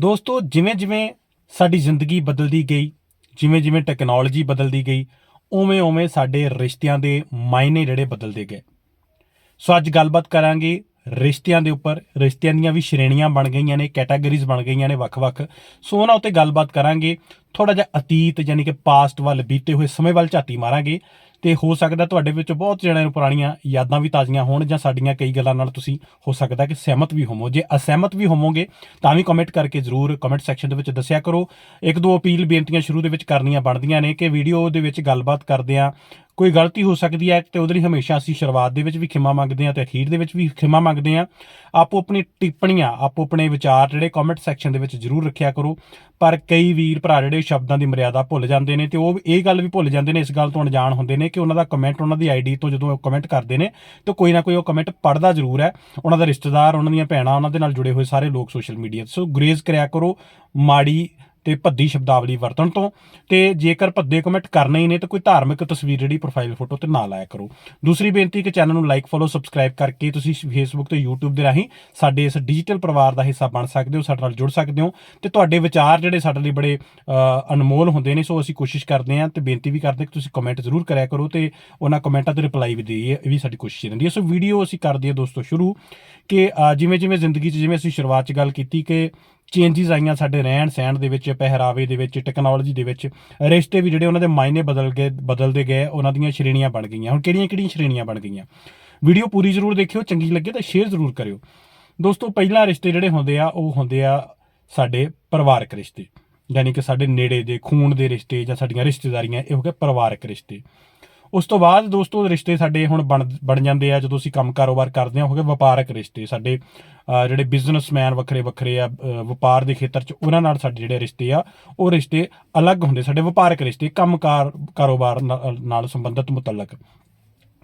ਦੋਸਤੋ, ਜਿਵੇਂ ਜਿਵੇਂ ਸਾਡੀ ਜ਼ਿੰਦਗੀ ਬਦਲਦੀ ਗਈ, ਜਿਵੇਂ ਜਿਵੇਂ ਟੈਕਨੋਲੋਜੀ ਬਦਲਦੀ ਗਈ, ਉਵੇਂ ਉਵੇਂ ਸਾਡੇ ਰਿਸ਼ਤਿਆਂ ਦੇ ਮਾਇਨੇ ਜਿਹੜੇ ਬਦਲਦੇ ਗਏ। ਸੋ ਅੱਜ ਗੱਲਬਾਤ ਕਰਾਂਗੇ ਰਿਸ਼ਤਿਆਂ ਦੇ ਉੱਪਰ। ਰਿਸ਼ਤਿਆਂ ਦੀਆਂ ਵੀ ਸ਼੍ਰੇਣੀਆਂ ਬਣ ਗਈਆਂ ਨੇ ਕੈਟਾਗਰੀਜ਼ ਬਣ ਗਈਆਂ ਨੇ ਵੱਖ-ਵੱਖ ਸੋ ਉਹਨਾਂ ਉੱਤੇ ਗੱਲਬਾਤ ਕਰਾਂਗੇ ਥੋੜਾ ਜਿਹਾ ਅਤੀਤ, ਯਾਨੀ ਕਿ ਪਾਸਟ ਵੱਲ ਬੀਤੇ ਹੋਏ ਸਮੇਂ ਵੱਲ ਝਾਤੀ ਮਾਰਾਂਗੇ। ਤੇ ਹੋ ਸਕਦਾ ਤੁਹਾਡੇ ਵਿੱਚੋਂ ਬਹੁਤ ਜਣਿਆਂ ਨੂੰ ਪੁਰਾਣੀਆਂ ਯਾਦਾਂ ਵੀ ਤਾਜ਼ੀਆਂ ਹੋਣ ਜਾਂ ਸਾਡੀਆਂ ਕਈ ਗੱਲਾਂ ਨਾਲ ਤੁਸੀਂ ਹੋ ਸਕਦਾ ਕਿ ਸਹਿਮਤ ਵੀ ਹੋਵੋ। ਜੇ ਅਸਹਿਮਤ ਵੀ ਹੋਵੋਗੇ, ਤਾਂ ਵੀ ਕਮੈਂਟ ਕਰਕੇ ਜ਼ਰੂਰ ਕਮੈਂਟ ਸੈਕਸ਼ਨ ਦੇ ਵਿੱਚ ਦੱਸਿਆ ਕਰੋ। ਇੱਕ ਦੋ ਅਪੀਲ ਬੇਨਤੀਆਂ ਸ਼ੁਰੂ ਦੇ ਵਿੱਚ ਕਰਨੀਆਂ ਬਣਦੀਆਂ ਨੇ ਕਿ ਵੀਡੀਓ ਦੇ ਵਿੱਚ ਗੱਲਬਾਤ ਕਰਦੇ ਆ। ਕੋਈ ਗਲਤੀ ਹੋ ਸਕਦੀ ਹੈ ਤੇ ਉਹਦੇ ਲਈ ਹਮੇਸ਼ਾ ਅਸੀਂ ਸ਼ੁਰੂਆਤ ਦੇ ਵਿੱਚ ਵੀ ਖਿਮਾ ਮੰਗਦੇ ਆ ਤੇ ਅਖੀਰ ਦੇ ਵਿੱਚ ਵੀ ਖਿਮਾ ਮੰਗਦੇ ਆ ਆਪੋ ਆਪਣੀ ਟਿੱਪਣੀਆਂ, ਆਪੋ ਆਪਣੇ ਵਿਚਾਰ ਜਿਹੜੇ ਕਮੈਂਟ ਸੈਕਸ਼ਨ ਦੇ ਵਿੱਚ ਜ਼ਰੂਰ ਰੱਖਿਆ ਕਰੋ। ਪਰ ਕਈ ਵੀਰ ਭਰਾ ਜਿਹੜੇ ਸ਼ਬਦਾਂ ਦੀ ਮਰਿਆਦਾ ਭੁੱਲ ਜਾਂਦੇ ਨੇ ਤੇ ਉਹ ਇਹ ਗੱਲ ਵੀ ਭੁੱਲ ਜਾਂਦੇ ਨੇ, ਇਸ ਗੱਲ ਤੋਂ ਅਣਜਾਣ ਹੁੰਦੇ ਨੇ ਕਿ ਉਹਨਾਂ ਦਾ ਕਮੈਂਟ ਉਹਨਾਂ ਦੀ ਆਈਡੀ ਤੋਂ ਜਦੋਂ ਉਹ ਕਮੈਂਟ ਕਰਦੇ ਨੇ ਤੇ ਕੋਈ ਨਾ ਕੋਈ ਉਹ ਕਮੈਂਟ ਪੜਦਾ ਜ਼ਰੂਰ ਹੈ। ਉਹਨਾਂ ਦਾ ਰਿਸ਼ਤੇਦਾਰ, ਉਹਨਾਂ ਦੀਆਂ ਭੈਣਾਂ ਉਹਨਾਂ ਦੇ ਨਾਲ ਜੁੜੇ ਹੋਏ ਸਾਰੇ ਲੋਕ ਸੋਸ਼ਲ ਮੀਡੀਆ ਸੋ ਗਰੇਜ਼ ਕਰਿਆ ਕਰੋ ਮਾੜੀ ਤੇ ਭੱਦੀ ਸ਼ਬਦਾਵਲੀ ਵਰਤਣ ਤੋਂ ਤੇ ਜੇਕਰ ਭੱਦੇ ਕਮੈਂਟ ਕਰਨੇ ਹੀ ਨੇ ਤਾਂ ਕੋਈ ਧਾਰਮਿਕ ਤਸਵੀਰ ਜਿਹੜੀ ਪ੍ਰੋਫਾਈਲ ਫੋਟੋ ਤੇ ਨਾ ਲਾਇਆ ਕਰੋ। ਦੂਸਰੀ ਬੇਨਤੀ ਕਿ ਚੈਨਲ ਨੂੰ ਲਾਈਕ ਫੋਲੋ ਸਬਸਕ੍ਰਾਈਬ ਕਰਕੇ ਤੁਸੀਂ ਫੇਸਬੁੱਕ ਤੇ YouTube ਦੇ ਰਾਹੀਂ ਸਾਡੇ ਇਸ ਡਿਜੀਟਲ ਪਰਿਵਾਰ ਦਾ ਹਿੱਸਾ ਬਣ ਸਕਦੇ ਹੋ, ਸਾਡੇ ਨਾਲ ਜੁੜ ਸਕਦੇ ਹੋ ਤੇ ਤੁਹਾਡੇ ਵਿਚਾਰ ਜਿਹੜੇ ਸਾਡੇ ਲਈ ਬੜੇ ਅਨਮੋਲ ਹੁੰਦੇ ਨੇ, ਸੋ ਅਸੀਂ ਕੋਸ਼ਿਸ਼ ਕਰਦੇ ਹਾਂ ਤੇ ਬੇਨਤੀ ਵੀ ਕਰਦੇ ਕਿ ਤੁਸੀਂ ਕਮੈਂਟ ਜ਼ਰੂਰ ਕਰਿਆ ਕਰੋ ਤੇ ਉਹਨਾਂ ਕਮੈਂਟਾਂ ਤੇ ਰਿਪਲਾਈ ਵੀ ਦੇਈਏ, ਇਹ ਵੀ ਸਾਡੀ ਕੋਸ਼ਿਸ਼ ਰਹਿੰਦੀ ਹੈ। ਸੋ ਵੀਡੀਓ ਅਸੀਂ ਕਰਦੇ ਹਾਂ ਦੋਸਤੋ ਸ਼ੁਰੂ ਕਿ ਜਿਵੇਂ ਜਿਵੇਂ ਜ਼ਿੰਦਗੀ 'ਚ ਜਿਵੇਂ ਅਸੀਂ ਸ਼ੁਰੂਆਤ 'ਚ ਗੱਲ ਕੀਤੀ ਕਿ ਚੇਂਜਸ ਆਈਆਂ ਸਾਡੇ ਰਹਿਣ ਸਹਿਣ ਦੇ ਵਿੱਚ, ਪਹਿਰਾਵੇ ਦੇ ਵਿੱਚ ਟੈਕਨੋਲੋਜੀ ਦੇ ਵਿੱਚ, ਰਿਸ਼ਤੇ ਵੀ ਜਿਹੜੇ ਉਹਨਾਂ ਦੇ ਮਾਇਨੇ ਬਦਲ ਗਏ, ਬਦਲਦੇ ਗਏ, ਉਹਨਾਂ ਦੀਆਂ ਸ਼੍ਰੇਣੀਆਂ ਬਣ ਗਈਆਂ। ਹੁਣ ਕਿਹੜੀਆਂ ਕਿਹੜੀਆਂ ਸ਼੍ਰੇਣੀਆਂ ਬਣ ਗਈਆਂ? ਵੀਡੀਓ ਪੂਰੀ ਜ਼ਰੂਰ ਦੇਖਿਓ, ਚੰਗੀ ਲੱਗੇ ਤਾਂ ਸ਼ੇਅਰ ਜ਼ਰੂਰ ਕਰਿਓ। ਦੋਸਤੋ, ਪਹਿਲਾ ਰਿਸ਼ਤੇ ਜਿਹੜੇ ਹੁੰਦੇ ਆ, ਉਹ ਹੁੰਦੇ ਆ ਸਾਡੇ ਪਰਿਵਾਰਕ ਰਿਸ਼ਤੇ, ਯਾਨੀ ਕਿ ਸਾਡੇ ਨੇੜੇ ਦੇ, ਖੂਨ ਦੇ ਰਿਸ਼ਤੇ ਜਾਂ ਸਾਡੀਆਂ ਰਿਸ਼ਤੇਦਾਰੀਆਂ, ਇਹ ਹੋ ਗਏ ਪਰਿਵਾਰਕ ਰਿਸ਼ਤੇ। ਉਸ ਤੋਂ ਬਾਅਦ ਦੋਸਤੋ ਰਿਸ਼ਤੇ ਸਾਡੇ ਹੁਣ ਬਣ ਬਣ ਜਾਂਦੇ ਆ, ਜਦੋਂ ਅਸੀਂ ਕੰਮ ਕਾਰੋਬਾਰ ਕਰਦੇ ਹਾਂ ਹੋ ਗਏ ਵਪਾਰਕ ਰਿਸ਼ਤੇ। ਸਾਡੇ ਜਿਹੜੇ ਬਿਜ਼ਨਸਮੈਨ ਵੱਖਰੇ ਵੱਖਰੇ ਆ ਵਪਾਰ ਦੇ ਖੇਤਰ 'ਚ, ਉਹਨਾਂ ਨਾਲ ਸਾਡੇ ਜਿਹੜੇ ਰਿਸ਼ਤੇ ਆ, ਉਹ ਰਿਸ਼ਤੇ ਅਲੱਗ ਹੁੰਦੇ। ਸਾਡੇ ਵਪਾਰਕ ਰਿਸ਼ਤੇ ਕੰਮਕਾਰ ਕਾਰੋਬਾਰ ਨਾਲ ਸੰਬੰਧਿਤ ਮੁਤਲਕ।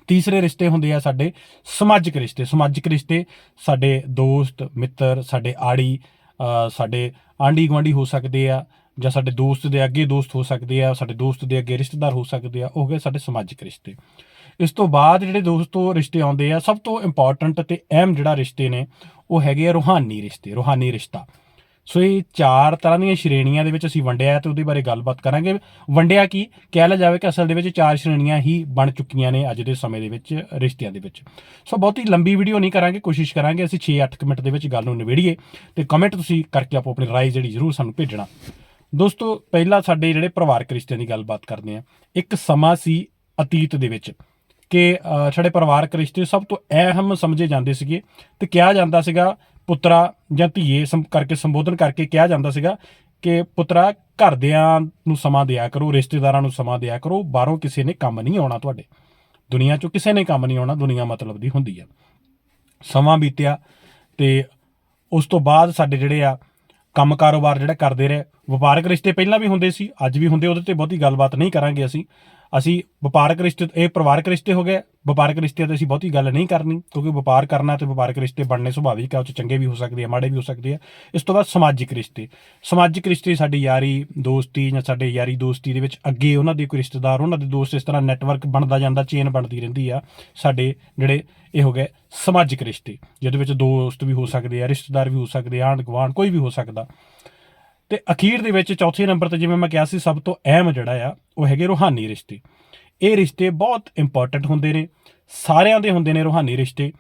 ਤੀਸਰੇ ਰਿਸ਼ਤੇ ਹੁੰਦੇ ਆ ਸਾਡੇ ਸਮਾਜਿਕ ਰਿਸ਼ਤੇ। ਸਮਾਜਿਕ ਰਿਸ਼ਤੇ ਸਾਡੇ ਦੋਸਤ, ਮਿੱਤਰ, ਸਾਡੇ ਆੜੀ ਸਾਡੇ ਆਂਢੀ ਗੁਆਂਢੀ ਹੋ ਸਕਦੇ ਆ ਜਾਂ ਸਾਡੇ ਦੋਸਤ ਦੇ ਅੱਗੇ ਦੋਸਤ ਹੋ ਸਕਦੇ ਆ, ਸਾਡੇ ਦੋਸਤ ਦੇ ਅੱਗੇ ਰਿਸ਼ਤੇਦਾਰ ਹੋ ਸਕਦੇ ਆ, ਉਹ ਹੋ ਗਏ ਸਾਡੇ ਸਮਾਜਿਕ ਰਿਸ਼ਤੇ। ਇਸ ਤੋਂ ਬਾਅਦ ਜਿਹੜੇ ਦੋਸਤੋ ਰਿਸ਼ਤੇ ਆਉਂਦੇ ਆ, ਸਭ ਤੋਂ ਇੰਪੋਰਟੈਂਟ ਤੇ ਅਹਿਮ ਜਿਹੜਾ ਰਿਸ਼ਤੇ ਨੇ, ਉਹ ਹੈਗੇ ਆ ਰੂਹਾਨੀ ਰਿਸ਼ਤੇ, ਰੂਹਾਨੀ ਰਿਸ਼ਤਾ। ਸੋ ਇਹ ਚਾਰ ਤਰ੍ਹਾਂ ਦੀਆਂ ਸ਼੍ਰੇਣੀਆਂ ਦੇ ਵਿੱਚ ਅਸੀਂ ਵੰਡਿਆ ਹੈ ਤੇ ਉਹਦੇ ਬਾਰੇ ਗੱਲਬਾਤ ਕਰਾਂਗੇ। ਵੰਡਿਆ ਕੀ? ਕਹਿ ਲਿਆ ਜਾਵੇ ਕਿ ਅਸਲ ਦੇ ਵਿੱਚ ਚਾਰ ਸ਼੍ਰੇਣੀਆਂ ਹੀ ਬਣ ਚੁੱਕੀਆਂ ਨੇ ਅੱਜ ਦੇ ਸਮੇਂ ਦੇ ਵਿੱਚ, ਰਿਸ਼ਤਿਆਂ ਦੇ ਵਿੱਚ। ਸੋ ਬਹੁਤੀ ਲੰਬੀ ਵੀਡੀਓ ਨਹੀਂ ਕਰਾਂਗੇ, ਕੋਸ਼ਿਸ਼ ਕਰਾਂਗੇ ਅਸੀਂ 6-8 ਮਿੰਟ ਦੇ ਵਿੱਚ ਗੱਲ ਨੂੰ ਨਿਬੇੜੀਏ ਤੇ ਕਮੈਂਟ ਤੁਸੀਂ ਕਰਕੇ ਆਪੋ ਆਪਣੀ ਰਾਏ ਜਿਹੜੀ ਜ਼ਰੂਰ ਸਾਨੂੰ ਭੇਜਣਾ। ਦੋਸਤੋ, ਪਹਿਲਾਂ ਸਾਡੇ ਜਿਹੜੇ ਪਰਿਵਾਰਕ ਰਿਸ਼ਤਿਆਂ ਦੀ ਗੱਲਬਾਤ ਕਰਦੇ ਆ ਇੱਕ ਸਮਾਂ ਸੀ ਅਤੀਤ ਦੇ ਵਿੱਚ ਕਿ ਸਾਡੇ ਪਰਿਵਾਰਕ ਰਿਸ਼ਤੇ ਸਭ ਤੋਂ ਅਹਿਮ ਸਮਝੇ ਜਾਂਦੇ ਸੀਗੇ ਤੇ ਕਿਹਾ ਜਾਂਦਾ ਸੀਗਾ, ਪੁੱਤਰਾ ਜਾਂ ਧੀਏ ਸੰ- ਕਰਕੇ ਸੰਬੋਧਨ ਕਰਕੇ ਕਿਹਾ ਜਾਂਦਾ ਸੀਗਾ ਕਿ ਪੁੱਤਰਾ, ਘਰਦਿਆਂ ਨੂੰ ਸਮਾਂ ਦਿਆ ਕਰੋ, ਰਿਸ਼ਤੇਦਾਰਾਂ ਨੂੰ ਸਮਾਂ ਦਿਆ ਕਰੋ, ਬਾਹਰੋਂ ਕਿਸੇ ਨੇ ਕੰਮ ਨਹੀਂ ਆਉਣਾ ਤੁਹਾਡੇ। ਦੁਨੀਆ 'ਚੋਂ ਕਿਸੇ ਨੇ ਕੰਮ ਨਹੀਂ ਆਉਣਾ, ਦੁਨੀਆ ਮਤਲਬ ਦੀ ਹੁੰਦੀ ਆ। ਸਮਾਂ ਬੀਤਿਆ ਤੇ ਉਸ ਤੋਂ ਬਾਅਦ ਸਾਡੇ ਜਿਹੜੇ ਆ ਕੰਮ ਕਾਰੋਬਾਰ ਜਿਹੜਾ ਕਰਦੇ ਰਹੇ, ਵਪਾਰਕ ਰਿਸ਼ਤੇ ਪਹਿਲਾਂ ਵੀ ਹੁੰਦੇ ਸੀ, ਅੱਜ ਵੀ ਹੁੰਦੇ, ਉਹਦੇ ਤੇ ਬਹੁਤੀ ਗੱਲਬਾਤ ਨਹੀਂ ਕਰਾਂਗੇ ਅਸੀਂ। ਅਸੀਂ ਵਪਾਰਕ ਰਿਸ਼ਤੇ ਇਹ ਪਰਿਵਾਰਕ ਰਿਸ਼ਤੇ ਹੋ ਗਏ। ਵਪਾਰਕ ਰਿਸ਼ਤੇ ਤੇ ਅਸੀਂ ਬਹੁਤੀ ਗੱਲ ਨਹੀਂ ਕਰਨੀ, ਕਿਉਂਕਿ ਵਪਾਰ ਕਰਨਾ ਤੇ ਵਪਾਰਕ ਰਿਸ਼ਤੇ ਬਣਨੇ ਸੁਭਾਵਿਕ ਆ, ਉਹ 'ਚ ਚੰਗੇ ਵੀ ਹੋ ਸਕਦੇ ਆ, ਮਾੜੇ ਵੀ ਹੋ ਸਕਦੇ ਆ। ਇਸ ਤੋਂ ਬਾਅਦ ਸਮਾਜਿਕ ਰਿਸ਼ਤੇ। ਸਮਾਜਿਕ ਰਿਸ਼ਤੇ ਸਾਡੀ ਯਾਰੀ ਦੋਸਤੀ ਜਾਂ ਸਾਡੇ ਯਾਰੀ ਦੋਸਤੀ ਦੇ ਵਿੱਚ ਅੱਗੇ ਉਹਨਾਂ ਦੇ ਕੋਈ ਰਿਸ਼ਤੇਦਾਰ, ਉਹਨਾਂ ਦੇ ਦੋਸਤ ਇਸ ਤਰ੍ਹਾਂ ਨੈਟਵਰਕ ਬਣਦਾ ਜਾਂਦਾ ਚੇਨ ਬਣਦੀ ਰਹਿੰਦੀ ਆ। ਸਾਡੇ ਜਿਹੜੇ ਇਹ ਹੋ ਗਏ ਸਮਾਜਿਕ ਰਿਸ਼ਤੇ, ਜਿਹਦੇ ਵਿੱਚ ਦੋਸਤ ਵੀ ਹੋ ਸਕਦੇ ਆ, ਰਿਸ਼ਤੇਦਾਰ ਵੀ ਹੋ ਸਕਦੇ ਆ ਆਂਢ ਗੁਆਂਢ ਕੋਈ ਵੀ ਹੋ ਸਕਦਾ। ਤੇ ਅਖੀਰ ਦੇ ਵਿੱਚ ਚੌਥੇ ਨੰਬਰ ਤੇ ਜਿਵੇਂ ਮੈਂ ਕਿਹਾ ਸੀ, ਸਭ ਤੋਂ ਅਹਿਮ ਜਿਹੜਾ ਆ, ਉਹ ਹੈਗੇ ਰੂਹਾਨੀ ਰਿਸ਼ਤੇ। ਇਹ ਰਿਸ਼ਤੇ ਬਹੁਤ ਇੰਪੋਰਟੈਂਟ ਹੁੰਦੇ ਨੇ, ਸਾਰਿਆਂ ਦੇ ਹੁੰਦੇ ਨੇ ਰੂਹਾਨੀ ਰਿਸ਼ਤੇ।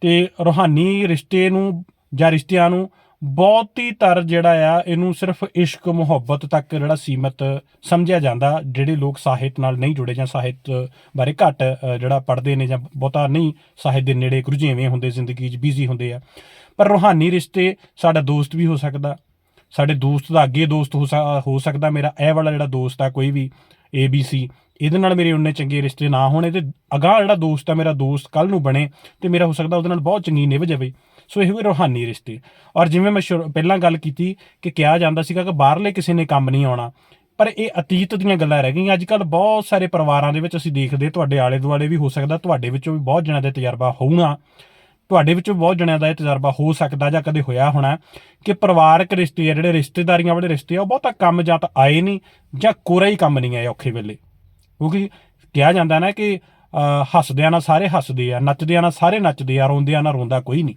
ਤੇ ਰੂਹਾਨੀ ਰਿਸ਼ਤੇ ਨੂੰ ਜਾਂ ਰਿਸ਼ਤਿਆਂ ਨੂੰ ਬਹੁਤੀ ਤਰ ਜਿਹੜਾ ਆ, ਇਹਨੂੰ ਸਿਰਫ ਇਸ਼ਕ, ਮੁਹੱਬਤ ਤੱਕ ਜਿਹੜਾ ਸੀਮਤ ਸਮਝਿਆ ਜਾਂਦਾ, ਜਿਹੜੇ ਲੋਕ ਸਾਹਿਤ ਨਾਲ ਨਹੀਂ ਜੁੜੇ ਜਾਂ ਸਾਹਿਤ ਬਾਰੇ ਘੱਟ ਜਿਹੜਾ ਪੜ੍ਹਦੇ ਨੇ ਜਾਂ ਬਹੁਤਾ ਨਹੀਂ, ਸਾਹਿਤ ਦੇ ਨੇੜੇ ਰੁਝੇਵੇਂ ਹੁੰਦੇ, ਜ਼ਿੰਦਗੀ 'ਚ ਬਿਜ਼ੀ ਹੁੰਦੇ ਆ। ਪਰ ਰੂਹਾਨੀ ਰਿਸ਼ਤੇ ਸਾਡਾ ਦੋਸਤ ਵੀ ਹੋ ਸਕਦਾ ਸਾਡੇ ਦੋਸਤ ਦਾ ਅੱਗੇ ਦੋਸਤ ਹੋ ਸਕ- ਹੋ ਸਕਦਾ, ਮੇਰਾ ਇਹ ਵਾਲਾ ਜਿਹੜਾ ਦੋਸਤ ਆ, ਕੋਈ ਵੀ ABC ਇਹਦੇ ਨਾਲ ਮੇਰੇ ਉਨੇ ਚੰਗੇ ਰਿਸ਼ਤੇ ਨਾ ਹੋਣੇ ਤੇ ਅਗਾਂਹ ਜਿਹੜਾ ਦੋਸਤ ਆ, ਮੇਰਾ ਦੋਸਤ ਕੱਲ ਨੂੰ ਬਣੇ ਤੇ ਮੇਰਾ ਹੋ ਸਕਦਾ ਉਹਦੇ ਨਾਲ ਬਹੁਤ ਚੰਗੀ ਨਿਭ ਜਾਵੇ। ਸੋ ਇਹ ਹੋਏ ਰੂਹਾਨੀ ਰਿਸ਼ਤੇ। ਔਰ ਜਿਵੇਂ ਮੈਂ ਸ਼ੁਰੂ- ਪਹਿਲਾਂ ਗੱਲ ਕੀਤੀ ਕਿ ਕਿਹਾ ਜਾਂਦਾ ਸੀਗਾ ਕਿ ਬਾਹਰਲੇ ਕਿਸੇ ਨੇ ਕੰਮ ਨਹੀਂ ਆਉਣਾ, ਪਰ ਇਹ ਅਤੀਤ ਦੀਆਂ ਗੱਲਾਂ ਰਹਿ ਗਈਆਂ। ਅੱਜ ਕੱਲ ਬਹੁਤ ਸਾਰੇ ਪਰਿਵਾਰਾਂ ਦੇ ਵਿੱਚ ਅਸੀਂ ਦੇਖਦੇ, ਤੁਹਾਡੇ ਆਲੇ ਦੁਆਲੇ ਵੀ ਹੋ ਸਕਦਾ, ਤੁਹਾਡੇ ਵਿੱਚੋਂ ਵੀ ਬਹੁਤ ਜਣਿਆਂ ਦਾ ਤਜਰਬਾ ਹੋਊਗਾ ਤੁਹਾਡੇ ਵਿੱਚੋਂ ਬਹੁਤ ਜਣਿਆਂ ਦਾ ਇਹ ਤਜਰਬਾ ਹੋ ਸਕਦਾ ਜਾਂ ਕਦੇ ਹੋਇਆ ਹੋਣਾ ਕਿ ਪਰਿਵਾਰਕ ਰਿਸ਼ਤੇ ਆ, ਜਿਹੜੇ ਰਿਸ਼ਤੇਦਾਰੀਆਂ ਵਾਲੇ ਰਿਸ਼ਤੇ ਆ, ਉਹ ਬਹੁਤਾ ਕੰਮ ਜਾਂ ਤਾਂ ਆਏ ਨਹੀਂ ਜਾਂ ਕੋਰਾ ਹੀ ਕੰਮ ਨਹੀਂ ਆਏ ਔਖੇ ਵੇਲੇ। ਕਿਉਂਕਿ ਕਿਹਾ ਜਾਂਦਾ ਨਾ ਕਿ ਹੱਸਦਿਆਂ ਨਾਲ ਸਾਰੇ ਹੱਸਦੇ ਆ, ਨੱਚਦਿਆਂ ਨਾਲ ਸਾਰੇ ਨੱਚਦੇ ਆ, ਰੋਂਦਿਆਂ ਨਾਲ ਰੋਂਦਾ ਕੋਈ ਨਹੀਂ।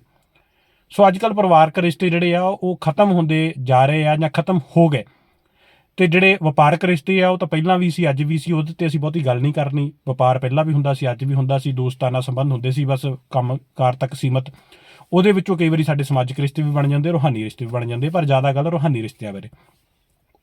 ਸੋ ਅੱਜ ਕੱਲ ਪਰਿਵਾਰਕ ਰਿਸ਼ਤੇ ਜਿਹੜੇ ਆ, ਉਹ ਖਤਮ ਹੁੰਦੇ ਜਾ ਰਹੇ ਆ ਜਾਂ ਖਤਮ ਹੋ ਗਏ। ਤੇ ਜਿਹੜੇ ਵਪਾਰਕ ਰਿਸ਼ਤੇ ਆ, ਉਹ ਤਾਂ ਪਹਿਲਾਂ ਵੀ ਸੀ, ਅੱਜ ਵੀ ਸੀ, ਉਹਦੇ ਤੇ ਅਸੀਂ ਬਹੁਤੀ ਗੱਲ ਨਹੀਂ ਕਰਨੀ। ਵਪਾਰ ਪਹਿਲਾਂ ਵੀ ਹੁੰਦਾ ਸੀ, ਅੱਜ ਵੀ ਹੁੰਦਾ ਸੀ ਦੋਸਤਾਨਾ ਸੰਬੰਧ ਹੁੰਦੇ ਸੀ, ਬਸ ਕੰਮਕਾਰ ਤੱਕ ਸੀਮਤ। ਉਹਦੇ ਵਿੱਚੋਂ ਕਈ ਵਾਰੀ ਸਾਡੇ ਸਮਾਜਿਕ ਰਿਸ਼ਤੇ ਵੀ ਬਣ ਜਾਂਦੇ, ਰੂਹਾਨੀ ਰਿਸ਼ਤੇ ਵੀ ਬਣ ਜਾਂਦੇ, ਪਰ ਜ਼ਿਆਦਾ ਗੱਲ ਰੂਹਾਨੀ ਰਿਸ਼ਤਿਆਂ ਬਾਰੇ।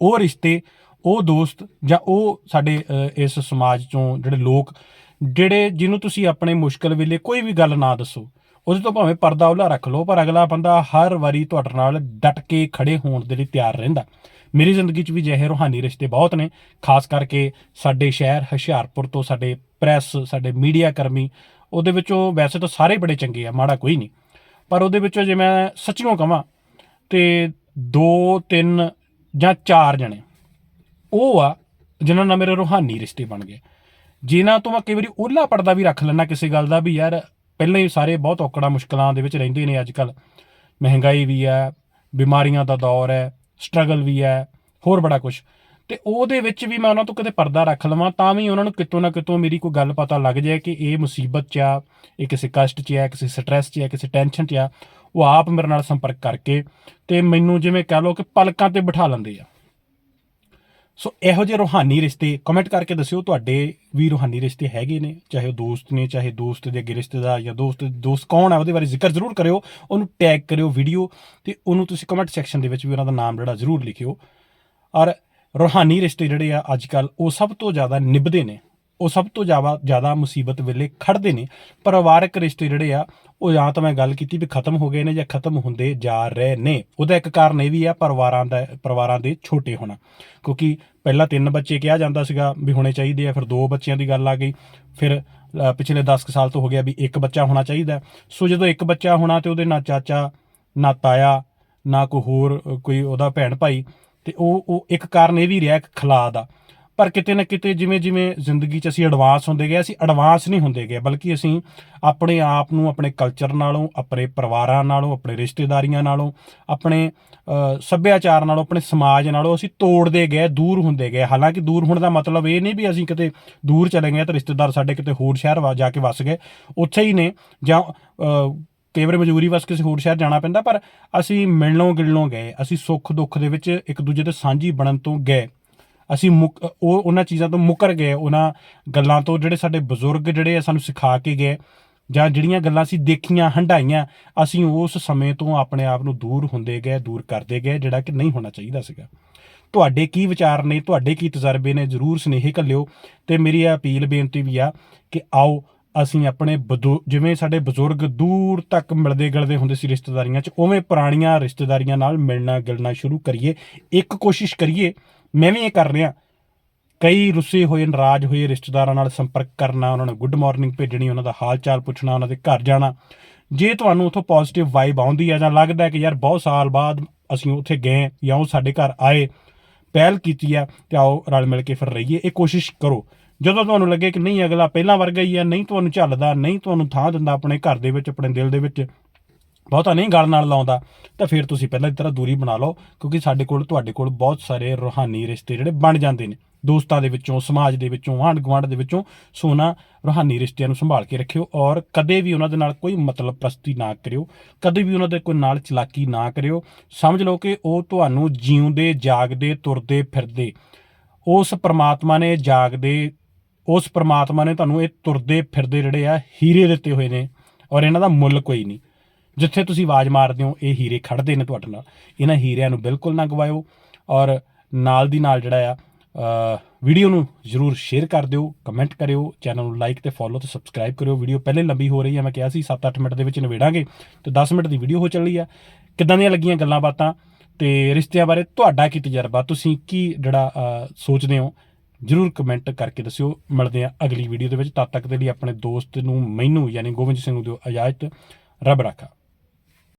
ਉਹ ਰਿਸ਼ਤੇ, ਉਹ ਦੋਸਤ ਜਾਂ ਉਹ ਸਾਡੇ ਇਸ ਸਮਾਜ ਚੋਂ ਜਿਹੜੇ ਲੋਕ, ਜਿਹੜੇ ਜਿਹਨੂੰ ਤੁਸੀਂ ਆਪਣੇ ਮੁਸ਼ਕਲ ਵੇਲੇ ਕੋਈ ਵੀ ਗੱਲ ਨਾ ਦੱਸੋ, ਉਹਦੇ ਤੋਂ ਭਾਵੇਂ ਪਰਦਾ ਉਹਲਾ ਰੱਖ ਲਓ, ਪਰ ਅਗਲਾ ਬੰਦਾ ਹਰ ਵਾਰੀ ਤੁਹਾਡੇ ਨਾਲ ਡਟ ਕੇ ਖੜੇ ਹੋਣ ਦੇ ਲਈ ਤਿਆਰ ਰਹਿੰਦਾ। ਮੇਰੀ ਜ਼ਿੰਦਗੀ 'ਚ ਵੀ ਜਿਹੇ ਰੂਹਾਨੀ ਰਿਸ਼ਤੇ ਬਹੁਤ ਨੇ, ਖਾਸ ਕਰਕੇ ਸਾਡੇ ਸ਼ਹਿਰ ਹੁਸ਼ਿਆਰਪੁਰ ਤੋਂ ਸਾਡੇ ਪ੍ਰੈਸ, ਸਾਡੇ ਮੀਡੀਆ ਕਰਮੀ, ਉਹਦੇ ਵਿੱਚੋਂ ਵੈਸੇ ਤਾਂ ਸਾਰੇ ਬੜੇ ਚੰਗੇ ਆ, ਮਾੜਾ ਕੋਈ ਨਹੀਂ। ਪਰ ਉਹਦੇ ਵਿੱਚੋਂ ਜੇ ਮੈਂ ਸੱਚੀਓ ਕਹਾਂ ਤੇ 2 3 ਜਾਂ 4 ਜਣੇ, ਉਹ ਆ ਜਿਨ੍ਹਾਂ ਨਾਲ ਮੇਰੇ ਰੂਹਾਨੀ ਰਿਸ਼ਤੇ ਬਣ ਗਏ। ਜਿਨ੍ਹਾਂ ਤੋਂ ਮੈਂ ਕਈ ਵਾਰੀ ਉਹਲਾ ਪੜਦਾ ਵੀ ਰੱਖ ਲੈਣਾ ਕਿਸੇ ਗੱਲ ਦਾ ਵੀ, ਯਾਰ ਪਹਿਲਾਂ ਹੀ ਸਾਰੇ ਬਹੁਤ ਔਕੜਾਂ ਮੁਸ਼ਕਲਾਂ ਦੇ ਵਿੱਚ ਰਹਿੰਦੇ ਨੇ ਅੱਜ ਕੱਲ ਮਹਿੰਗਾਈ ਵੀ ਆ ਬਿਮਾਰੀਆਂ ਦਾ ਦੌਰ ਹੈ ਸਟਰਗਲ ਵੀ ਹੈ, ਹੋਰ ਬੜਾ ਕੁਝ ਤੇ ਉਹਦੇ ਵਿੱਚ ਵੀ ਮੈਂ ਉਹਨਾਂ ਤੋਂ ਕਦੇ ਪਰਦਾ ਰੱਖ ਲਵਾਂ, ਤਾਂ ਵੀ ਉਹਨਾਂ ਨੂੰ ਕਿਤੋਂ ਨਾ ਕਿਤੋਂ ਮੇਰੀ ਕੋਈ ਗੱਲ ਪਤਾ ਲੱਗ ਜਾਏ ਕਿ ਇਹ ਮੁਸੀਬਤ 'ਚ ਆ, ਇਹ ਕਿਸੇ ਕਸ਼ਟ 'ਚ ਆ, ਕਿਸੇ ਸਟ੍ਰੈਸ 'ਚ ਆ, ਕਿਸੇ ਟੈਨਸ਼ਨ 'ਚ ਆ, ਉਹ ਆਪ ਮੇਰੇ ਨਾਲ ਸੰਪਰਕ ਕਰਕੇ ਤੇ ਮੈਨੂੰ ਜਿਵੇਂ ਕਹ ਲਓ ਕਿ ਪਲਕਾਂ ਤੇ ਬਿਠਾ ਲੈਂਦੇ ਆ। ਸੋ ਇਹੋ ਜਿਹੇ ਰੂਹਾਨੀ ਰਿਸ਼ਤੇ ਕਮੈਂਟ ਕਰਕੇ ਦੱਸਿਓ, ਤੁਹਾਡੇ ਵੀ ਰੂਹਾਨੀ ਰਿਸ਼ਤੇ ਹੈਗੇ ਨੇ, ਚਾਹੇ ਉਹ ਦੋਸਤ ਨੇ, ਚਾਹੇ ਦੋਸਤ ਦੇ ਅੱਗੇ ਰਿਸ਼ਤੇਦਾਰ ਜਾਂ ਦੋਸਤ ਦੋਸਤ ਕੌਣ ਹੈ, ਉਹਦੇ ਬਾਰੇ ਜ਼ਿਕਰ ਜ਼ਰੂਰ ਕਰਿਓ, ਉਹਨੂੰ ਟੈਗ ਕਰਿਓ ਵੀਡੀਓ ਤੇ ਉਹਨੂੰ ਤੁਸੀਂ ਕਮੈਂਟ ਸੈਕਸ਼ਨ ਦੇ ਵਿੱਚ ਵੀ ਉਹਨਾਂ ਦਾ ਨਾਮ ਜਿਹੜਾ ਜ਼ਰੂਰ ਲਿਖਿਓ। ਔਰ ਰੂਹਾਨੀ ਰਿਸ਼ਤੇ ਜਿਹੜੇ ਆ ਅੱਜ ਕੱਲ ਉਹ ਸਭ ਤੋਂ ਜ਼ਿਆਦਾ ਨਿਭਦੇ ਨੇ। ਉਹ ਸਭ ਤੋਂ ਜ਼ਿਆਦਾ ਜ਼ਿਆਦਾ ਮੁਸੀਬਤ ਵੇਲੇ ਖੜਦੇ ਨੇ। ਪਰਿਵਾਰਕ ਰਿਸ਼ਤੇ ਜਿਹੜੇ ਆ, ਉਹ ਜਾਂ ਤਾਂ ਮੈਂ ਗੱਲ ਕੀਤੀ ਵੀ ਖਤਮ ਹੋ ਗਏ ਨੇ ਜਾਂ ਖਤਮ ਹੁੰਦੇ ਜਾ ਰਹੇ ਨੇ। ਉਹਦਾ ਇੱਕ ਕਾਰਨ ਇਹ ਵੀ ਆ, ਪਰਿਵਾਰਾਂ ਦਾ ਪਰਿਵਾਰਾਂ ਦੇ ਛੋਟੇ ਹੋਣਾ। ਕਿਉਂਕਿ ਪਹਿਲਾਂ ਤਿੰਨ ਬੱਚੇ ਕਿਹਾ ਜਾਂਦਾ ਸੀਗਾ ਵੀ ਹੋਣੇ ਚਾਹੀਦੇ ਆ, ਫਿਰ ਦੋ ਬੱਚਿਆਂ ਦੀ ਗੱਲ ਆ ਗਈ। ਫਿਰ ਪਿਛਲੇ 10 ਕੁ ਸਾਲ ਤੋਂ ਹੋ ਗਿਆ ਵੀ ਇੱਕ ਬੱਚਾ ਹੋਣਾ ਚਾਹੀਦਾ। ਸੋ ਜਦੋਂ ਇੱਕ ਬੱਚਾ ਹੋਣਾ ਤੇ ਉਹਦੇ ਨਾ ਚਾਚਾ, ਨਾ ਤਾਇਆ, ਨਾ ਕੋਈ ਹੋਰ, ਕੋਈ ਉਹਦਾ ਭੈਣ ਭਾਈ, ਤੇ ਉਹ ਉਹ ਇੱਕ ਕਾਰਨ ਇਹ ਵੀ ਰਿਹਾ ਇੱਕ ਖਲਾ ਦਾ। ਪਰ ਕਿਤੇ ਨਾ ਕਿਤੇ ਜਿਵੇਂ ਜਿਵੇਂ ਜ਼ਿੰਦਗੀ 'ਚ ਅਸੀਂ ਐਡਵਾਂਸ ਹੁੰਦੇ ਗਏ, ਅਸੀਂ ਐਡਵਾਂਸ ਨਹੀਂ ਹੁੰਦੇ ਗਏ, ਬਲਕਿ ਅਸੀਂ ਆਪਣੇ ਆਪ ਨੂੰ, ਆਪਣੇ ਕਲਚਰ ਨਾਲੋਂ, ਆਪਣੇ ਪਰਿਵਾਰਾਂ ਨਾਲੋਂ, ਆਪਣੇ ਰਿਸ਼ਤੇਦਾਰੀਆਂ ਨਾਲੋਂ, ਆਪਣੇ ਸੱਭਿਆਚਾਰ ਨਾਲੋਂ, ਆਪਣੇ ਸਮਾਜ ਨਾਲੋਂ ਅਸੀਂ ਤੋੜਦੇ ਗਏ, ਦੂਰ ਹੁੰਦੇ ਗਏ। ਹਾਲਾਂਕਿ ਦੂਰ ਹੋਣ ਦਾ ਮਤਲਬ ਇਹ ਨਹੀਂ ਵੀ ਅਸੀਂ ਕਿਤੇ ਦੂਰ ਚਲੇ ਗਏ ਤਾਂ ਰਿਸ਼ਤੇਦਾਰ ਸਾਡੇ ਕਿਤੇ ਹੋਰ ਸ਼ਹਿਰ ਵਾ, ਜਾ ਕੇ ਵਸ ਗਏ। ਉੱਥੇ ਹੀ ਨੇ, ਜਾਂ ਕਈ ਵਾਰ ਮਜਬੂਰੀ ਵਸ ਕਿਸੇ ਹੋਰ ਸ਼ਹਿਰ ਜਾਣਾ ਪੈਂਦਾ, ਪਰ ਅਸੀਂ ਮਿਲਣੋਂ ਗਿਲਣੋਂ ਗਏ, ਅਸੀਂ ਸੁੱਖ ਦੁੱਖ ਦੇ ਵਿੱਚ ਇੱਕ ਦੂਜੇ ਦੇ ਸਾਂਝੀ ਬਣਨ ਤੋਂ ਗਏ। ਅਸੀਂ ਮੁਕ ਉਹ ਉਹਨਾਂ ਚੀਜ਼ਾਂ ਤੋਂ ਮੁੱਕਰ ਗਏ, ਉਹਨਾਂ ਗੱਲਾਂ ਤੋਂ ਜਿਹੜੇ ਸਾਡੇ ਬਜ਼ੁਰਗ ਜਿਹੜੇ ਆ ਸਾਨੂੰ ਸਿਖਾ ਕੇ ਗਏ, ਜਾਂ ਜਿਹੜੀਆਂ ਗੱਲਾਂ ਅਸੀਂ ਦੇਖੀਆਂ ਹੰਡਾਈਆਂ ਅਸੀਂ ਉਸ ਸਮੇਂ ਤੋਂ ਆਪਣੇ ਆਪ ਨੂੰ ਦੂਰ ਹੁੰਦੇ ਗਏ, ਦੂਰ ਕਰਦੇ ਗਏ, ਜਿਹੜਾ ਕਿ ਨਹੀਂ ਹੋਣਾ ਚਾਹੀਦਾ ਸੀਗਾ। ਤੁਹਾਡੇ ਕੀ ਵਿਚਾਰ ਨੇ? ਤੁਹਾਡੇ ਕੀ ਤਜਰਬੇ ਨੇ? ਜਰੂਰ ਸੁਨੇਹੇ ਘੱਲਿਓ। ਤੇ ਮੇਰੀ ਇਹ ਅਪੀਲ, ਬੇਨਤੀ ਵੀ ਆ ਕਿ ਆਓ, ਅਸੀਂ ਆਪਣੇ ਬਦੂ- ਜਿਵੇਂ ਸਾਡੇ ਬਜ਼ੁਰਗ ਦੂਰ ਤੱਕ ਮਿਲਦੇ ਗਿਲਦੇ ਹੁੰਦੇ ਸੀ ਰਿਸ਼ਤੇਦਾਰੀਆਂ 'ਚ, ਉਵੇਂ ਪੁਰਾਣੀਆਂ ਰਿਸ਼ਤੇਦਾਰੀਆਂ ਨਾਲ ਮਿਲਣਾ ਗਿਲਣਾ ਸ਼ੁਰੂ ਕਰੀਏ। ਇੱਕ ਕੋਸ਼ਿਸ਼ ਕਰੀਏ ਮੈਂ ਵੀ ਇਹ ਕਰ ਰਿਹਾ। ਕਈ ਰੁੱਸੇ ਹੋਏ, ਨਾਰਾਜ਼ ਹੋਏ ਰਿਸ਼ਤੇਦਾਰਾਂ ਨਾਲ ਸੰਪਰਕ ਕਰਨਾ, ਉਹਨਾਂ ਨੂੰ ਗੁੱਡ ਮਾਰਨਿੰਗ ਭੇਜਣੀ, ਉਹਨਾਂ ਦਾ ਹਾਲ ਚਾਲ ਪੁੱਛਣਾ, ਉਹਨਾਂ ਦੇ ਘਰ ਜਾਣਾ। ਜੇ ਤੁਹਾਨੂੰ ਉਥੋਂ ਪੋਜ਼ਿਟਿਵ ਵਾਈਬ ਆਉਂਦੀ ਹੈ ਜਾਂ ਲੱਗਦਾ ਹੈ ਕਿ ਯਾਰ ਬਹੁਤ ਸਾਲ ਬਾਅਦ ਅਸੀਂ ਉੱਥੇ ਗਏ ਜਾਂ ਉਹ ਸਾਡੇ ਘਰ ਆਏ, ਪਹਿਲ ਕੀਤੀ ਆ, ਤੇ ਆਓ ਰਲ ਮਿਲ ਕੇ ਫਿਰ ਰਹੀਏ, ਇਹ ਕੋਸ਼ਿਸ਼ ਕਰੋ। ਜਦੋਂ ਤੁਹਾਨੂੰ ਲੱਗੇ ਕਿ ਨਹੀਂ ਅਗਲਾ ਪਹਿਲਾਂ ਵਰਗਾ ਹੀ ਆ, ਨਹੀਂ ਤੁਹਾਨੂੰ ਝੱਲਦਾ, ਨਹੀਂ ਤੁਹਾਨੂੰ ਥਾਂ ਦਿੰਦਾ ਆਪਣੇ ਘਰ ਦੇ ਵਿੱਚ, ਆਪਣੇ ਦਿਲ ਦੇ ਵਿੱਚ ਬਹੁਤਾ ਨਹੀਂ ਗੱਲ ਨਾਲ ਲਾਉਂਦਾ, ਤਾਂ ਫਿਰ ਤੁਸੀਂ ਪਹਿਲਾਂ ਦੀ ਤਰ੍ਹਾਂ ਦੂਰੀ ਬਣਾ ਲਓ, ਕਿਉਂਕਿ ਸਾਡੇ ਕੋਲ, ਤੁਹਾਡੇ ਕੋਲ ਬਹੁਤ ਸਾਰੇ ਰੂਹਾਨੀ ਰਿਸ਼ਤੇ ਜਿਹੜੇ ਬਣ ਜਾਂਦੇ ਨੇ। ਦੋਸਤਾਂ ਦੇ ਵਿੱਚੋਂ, ਸਮਾਜ ਦੇ ਵਿੱਚੋਂ ਆਂਢ ਗੁਆਂਢ ਦੇ ਵਿੱਚੋਂ ਸੋਨਾ ਰੂਹਾਨੀ ਰਿਸ਼ਤਿਆਂ ਨੂੰ ਸੰਭਾਲ ਕੇ ਰੱਖਿਓ ਔਰ ਕਦੇ ਵੀ ਉਹਨਾਂ ਦੇ ਨਾਲ ਕੋਈ ਮਤਲਬ ਪ੍ਰਸਤੀ ਨਾ ਕਰਿਓ, ਕਦੇ ਵੀ ਉਹਨਾਂ ਦੇ ਕੋਈ ਨਾਲ ਚਲਾਕੀ ਨਾ ਕਰਿਓ। ਸਮਝ ਲਓ ਕਿ ਉਹ ਤੁਹਾਨੂੰ ਜਿਉਂਦੇ, ਜਾਗਦੇ, ਤੁਰਦੇ ਫਿਰਦੇ। ਉਸ ਪ੍ਰਮਾਤਮਾ ਨੇ ਜਾਗਦੇ, ਉਸ ਪ੍ਰਮਾਤਮਾ ਨੇ ਤੁਹਾਨੂੰ ਇਹ ਤੁਰਦੇ ਫਿਰਦੇ ਜਿਹੜੇ ਆ, ਹੀਰੇ ਦਿੱਤੇ ਹੋਏ ਨੇ ਔਰ ਇਹਨਾਂ ਦਾ ਮੁੱਲ ਕੋਈ ਨਹੀਂ। ਜਿੱਥੇ ਤੁਸੀਂ ਆਵਾਜ਼ ਮਾਰਦੇ ਹੋ, ਇਹ ਹੀਰੇ ਖੜਦੇ ਨੇ ਤੁਹਾਡੇ ਨਾਲ। ਇਹਨਾਂ ਹੀਰਿਆਂ ਨੂੰ ਬਿਲਕੁਲ ਨਾ ਗਵਾਇਓ ਔਰ ਨਾਲ ਦੀ ਨਾਲ ਜਿਹੜਾ ਆ ਵੀਡੀਓ ਨੂੰ ਜਰੂਰ ਸ਼ੇਅਰ ਕਰ ਦਿਓ, ਕਮੈਂਟ ਕਰਿਓ, ਚੈਨਲ ਨੂੰ ਲਾਈਕ ਤੇ ਫੋਲੋ ਤੇ ਸਬਸਕ੍ਰਾਈਬ ਕਰਿਓ। ਵੀਡੀਓ ਪਹਿਲੇ ਲੰਬੀ ਹੋ ਰਹੀ ਹੈ ਮੈਂ ਕਿਹਾ ਸੀ 7-8 ਮਿੰਟ ਦੇ ਵਿੱਚ ਨਿਬੇੜਾਂਗੇ ਤੇ 10 ਮਿੰਟ ਦੀ ਵੀਡੀਓ ਹੋ ਚੱਲੀ ਆ। ਕਿੱਦਾਂ ਦੀਆਂ ਲੱਗੀਆਂ ਗੱਲਾਂ ਬਾਤਾਂ ਤੇ ਰਿਸ਼ਤਿਆਂ ਬਾਰੇ ਤੁਹਾਡਾ ਕੀ ਤਜਰਬਾ? ਤੁਸੀਂ ਕੀ ਜਿਹੜਾ ਸੋਚਦੇ ਹੋ? ਜਰੂਰ ਕਮੈਂਟ ਕਰਕੇ ਦੱਸਿਓ। ਮਿਲਦੇ ਆ ਅਗਲੀ ਵੀਡੀਓ ਦੇ ਵਿੱਚ। ਤਦ ਤੱਕ ਦੇ ਲਈ ਆਪਣੇ ਦੋਸਤ ਨੂੰ, ਮੈਨੂੰ ਯਾਨੀ ਗੋਬਿੰਦ ਸਿੰਘ ਨੂੰ ਦਿਓ ਇਜਾਜ਼ਤ। ਰੱਬ ਰਾਖਾ।